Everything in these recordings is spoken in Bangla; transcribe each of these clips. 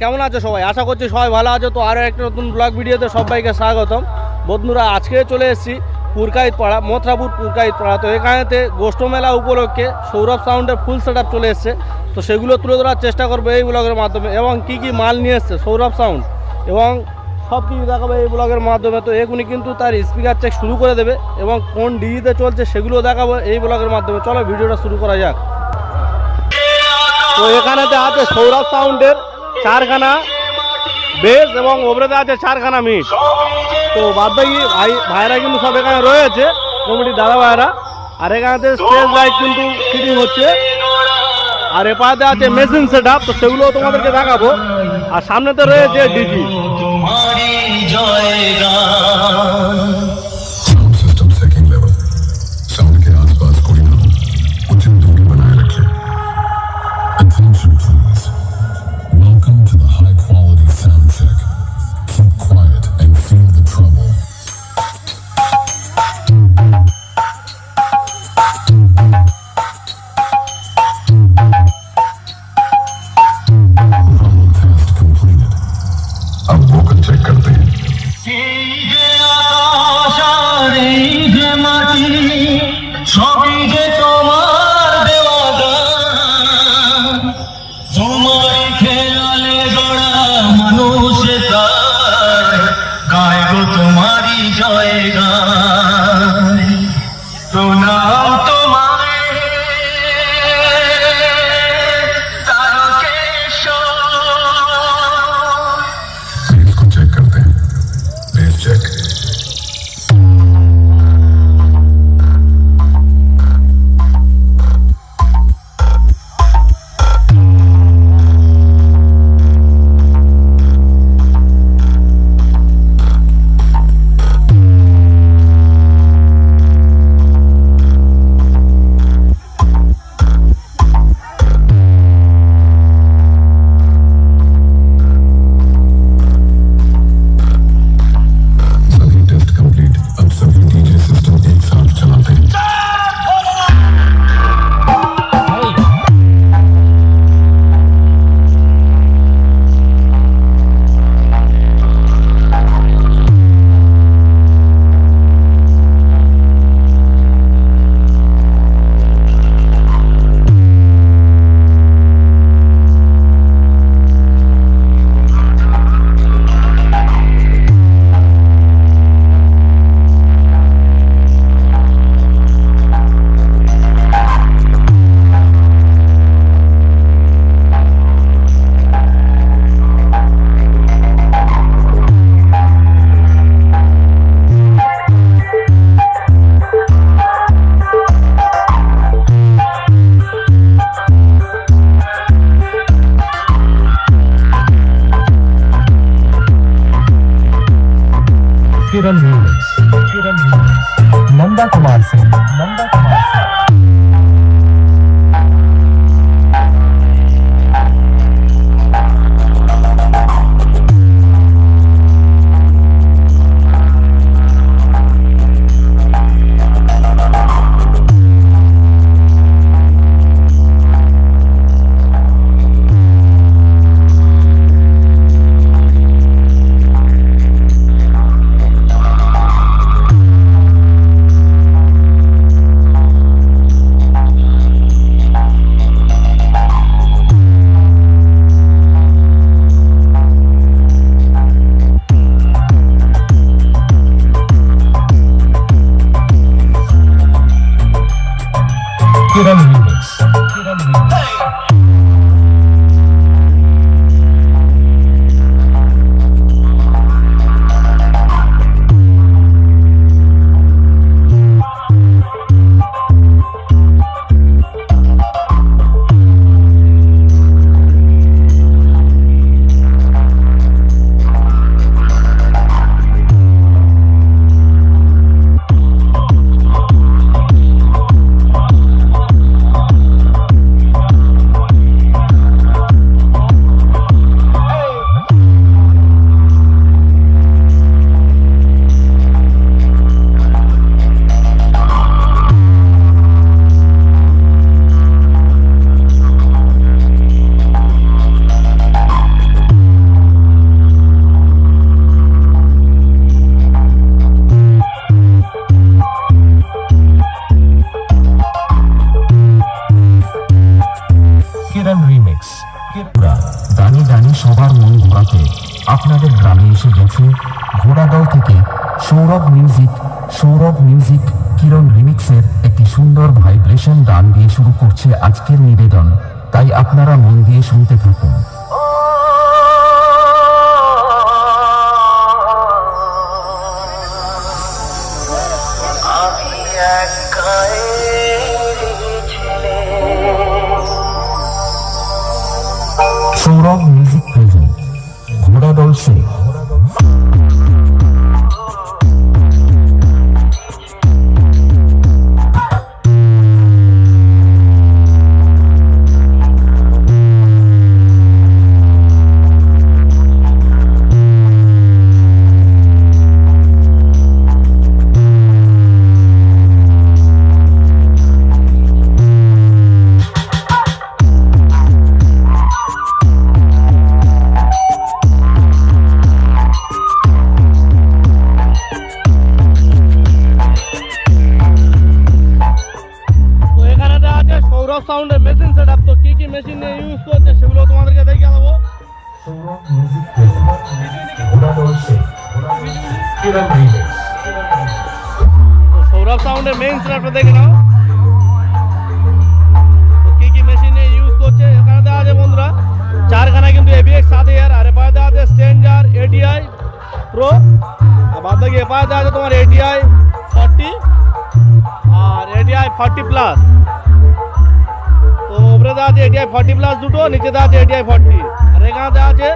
কেমন আছো সবাই? আশা করছি সবাই ভালো আছো। তো আরও একটা নতুন ব্লগ ভিডিওতে সবাইকে স্বাগতম। বন্ধুরা, আজকে চলে এসেছি পুরকাইত পাড়া মথুরাপুর পুরকাইত পাড়া তো এখানেতে গোষ্ঠ মেলা উপলক্ষে সৌরভ সাউন্ডের ফুল সেট চলে এসছে। তো সেগুলো তুলে ধরার চেষ্টা করব এই ব্লগের মাধ্যমে। এবং কি কি মাল নিয়ে এসছে সৌরভ সাউন্ড। এবং সব কিছু দেখাবে এই ব্লগের মাধ্যমে। তো এগুলি কিন্তু তার স্পিকার চেক শুরু করে দেবে এবং কোন ডিজিতে চলছে সেগুলো দেখাবো এই ব্লগের মাধ্যমে। চলো ভিডিওটা শুরু করা যাক। তো এখানেতে আছে সৌরভ সাউন্ডের চারখানা বেস এবং ওপরেতে আছে চারখানা মিট তো বাদ বাকি ভাই ভাইরা কিন্তু সব এখানে রয়েছে, কমিটির দাদা ভাইরা আর এখানেতে স্টেজ লাইট কিন্তু ফিটিং হচ্ছে। আর এপাতে আছে মেশিন সেট আপ তো সেগুলো তোমাদেরকে দেখাবো। আর সামনেতে রয়েছে ডিজি। No. now. Children কেপুরা দানি দানি সবার মন ঘোরাতে আপনাদের গ্রামে এসে গেছে ঘোড়াদল থেকে সৌরভ মিউজিক সৌরভ মিউজিক কিরণ রিমিক্সের একটি সুন্দর ভাইব্রেশন গান দিয়ে শুরু করছে আজকের নিবেদন। তাই আপনারা মন দিয়ে শুনতে থাকুন। Sourav music present Ghoradal show তো সৌরভ সাউন্ডের মেইন সেটআপটা দেখে নাও। কি কি মেশিন ইউজ করছে, এখানে দেওয়া আছে বন্ধুরা। চারখানা কিন্তু এবিএক্স সাত ইয়ার আর এপারে দেওয়া আছে স্ট্রেঞ্জার এটিআই প্রো আর বাদ বাকি এপারে দেওয়া আছে তোমার এটিআই ফর্টি আর এটিআই ফর্টি প্লাস তো উপরে দেওয়া আছে এটিআই ফর্টি প্লাস দুটো, নিচে দেওয়া আছে এটিআই ফর্টি আর এখানে দেওয়া আছে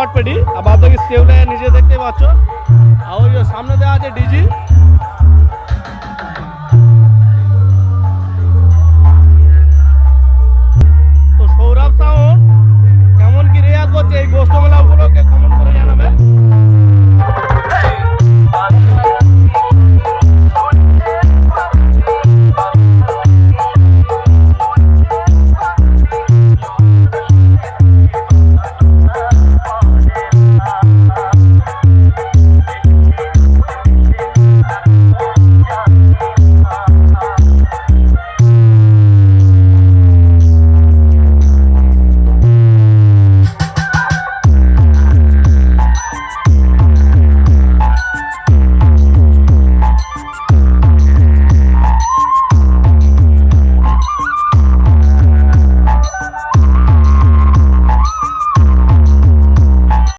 চটপেটি আর বাদ বাকি সেউ লাইন নিজে দেখতে পাচ্ছ। আর ওই সামনে দেওয়া আছে ডিজি। তো সৌরভ সাউন্ড, কেমন কি রেয়াজ করছে এই গোষ্ঠ